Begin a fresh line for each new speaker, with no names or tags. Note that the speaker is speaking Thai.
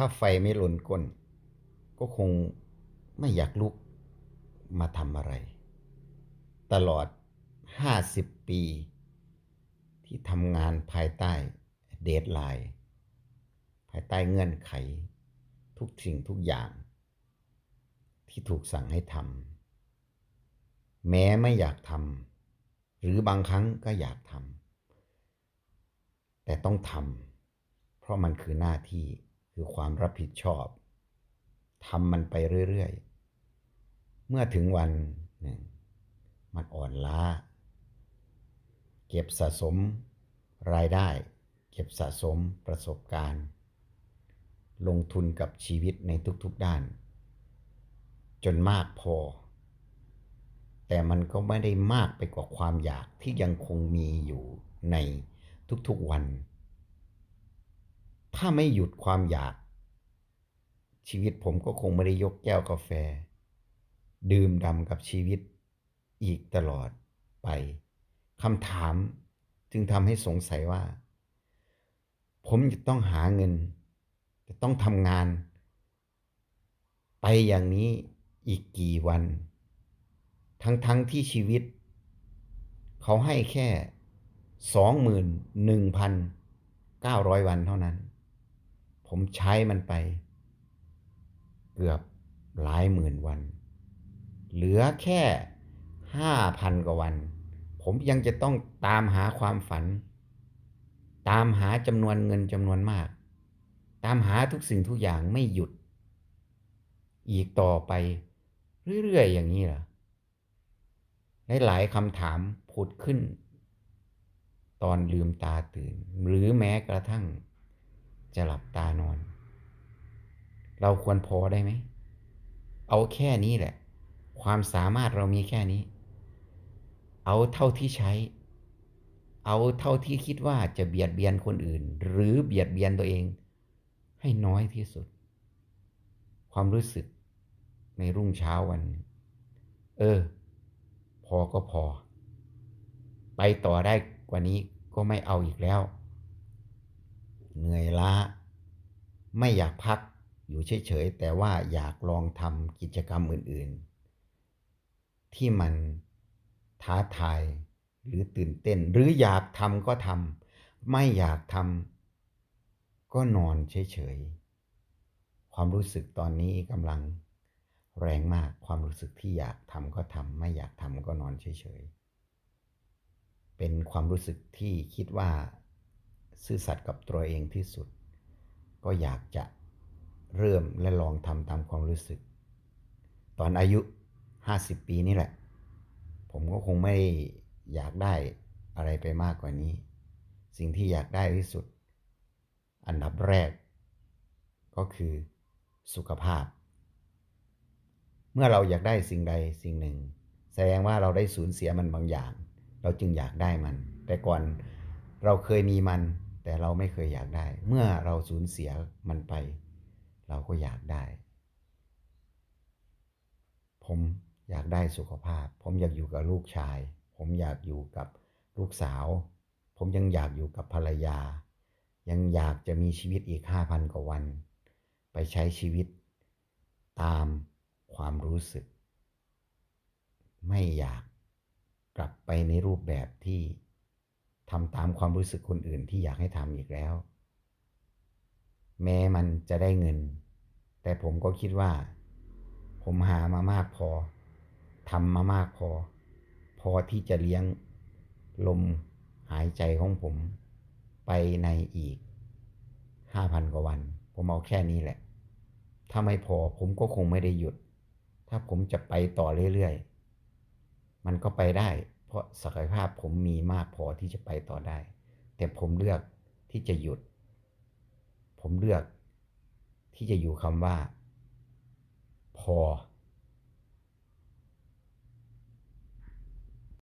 ถ้าไฟไม่หล่นก้น ก็คงไม่อยากลุกมาทำอะไร ตลอด 50 ปี ที่ทำงานภายใต้เดทไลน์ภายใต้เงื่อนไข ทุกสิ่งทุกอย่าง ที่ถูกสั่งให้ทำแม้ไม่อยากทำหรือบางครั้งก็อยากทำแต่ต้องทำเพราะมันคือหน้าที่ คือความรับผิดชอบทำมันไปเรื่อยๆ เมื่อถึงวันหนึ่งมันอ่อนล้า เก็บสะสมรายได้ เก็บสะสมประสบการณ์ ลงทุนกับชีวิตในทุกๆด้าน จนมากพอ แต่มันก็ไม่ได้มากไปกว่าความอยากที่ยังคงมีอยู่ในทุกๆวัน ถ้าไม่หยุดความอยาก ชีวิตผมก็คงไม่ได้ยกแก้วกาแฟ ดื่มดำกับชีวิตอีกตลอดไปคำถามจึงทำให้สงสัยว่า ผมจะต้องหาเงิน จะต้องทำงาน ไปอย่างนี้อีกกี่วัน ทั้งๆทที่ชีวิต เขาให้แค่สองหมื่นหนึ่งพันเก้าร้อยวันเท่านั้น ผมใช้มันไป เกือบหลายหมื่นวัน เหลือแค่ห้าพันกว่าวัน ผมยังจะต้องตามหาความฝัน ตามหาจำนวนเงินจำนวนมาก ตามหาทุกสิ่งทุกอย่างไม่หยุด อีกต่อไป เรื่อยๆอย่างนี้เหรอหลายๆคำถามผุดขึ้น ตอนลืมตาตื่น หรือแม้กระทั่ง จะหลับตานอน เราควรพอได้ไหม เอาแค่นี้แหละ ความสามารถเรามีแค่นี้ เอาเท่าที่ใช้ เอาเท่าที่คิดว่าจะเบียดเบียนคนอื่น หรือเบียดเบียนตัวเอง ให้น้อยที่สุด ความรู้สึกในรุ่งเช้าวัน เออ พอก็พอ ไปต่อได้กว่านี้ก็ไม่เอาอีกแล้ว เหนื่อยล้า ไม่อยากพักอยู่เฉยๆ แต่ว่าอยากลองทำกิจกรรมอื่นๆ ที่มันท้าทายหรือตื่นเต้น หรืออยากทำก็ทำไม่อยากทำก็นอนเฉยๆ ความรู้สึกตอนนี้กำลังแรงมากความรู้สึกที่อยากทำก็ทำไม่อยากทำก็นอนเฉยๆ เป็นความรู้สึกที่คิดว่า ซื่อสัตย์กับตัวเองที่สุด ก็อยากจะเริ่มและลองทำตามความรู้สึก ตอนอายุ 50 ปีนี่แหละ ผมก็คงไม่อยากได้อะไรไปมากกว่านี้ สิ่งที่อยากได้ที่สุด อันดับแรก ก็คือสุขภาพ เมื่อเราอยากได้สิ่งใดสิ่งหนึ่ง แสดงว่าเราได้สูญเสียมันบางอย่าง เราจึงอยากได้มัน แต่ก่อนเราเคยมีมัน แต่เราไม่เคยอยากได้ เมื่อเราสูญเสียมันไป เราก็อยากได้ ผมอยากได้สุขภาพ ผมอยากอยู่กับลูกชาย ผมอยากอยู่กับลูกสาว ผมยังอยากอยู่กับภรรยา ยังอยากจะมีชีวิตอีกห้าพันกว่าวัน ไปใช้ชีวิตตามความรู้สึก ไม่อยากกลับไปในรูปแบบที่ ทำตามความรู้สึกคนอื่นที่อยากให้ทำอีกแล้ว แม้มันจะได้เงิน แต่ผมก็คิดว่า ผมหามามากพอทำมามากพอ พอที่จะเลี้ยงลมหายใจของผม ไปในอีกห้าพันกว่าวัน ผมเอาแค่นี้แหละ ถ้าไม่พอผมก็คงไม่ได้หยุด ถ้าผมจะไปต่อเรื่อยๆ มันก็ไปได้ เพราะศักยภาพผมมีมากพอที่จะไปต่อได้ แต่ผมเลือกที่จะหยุด ผมเลือกที่จะอยู่คำว่า พอ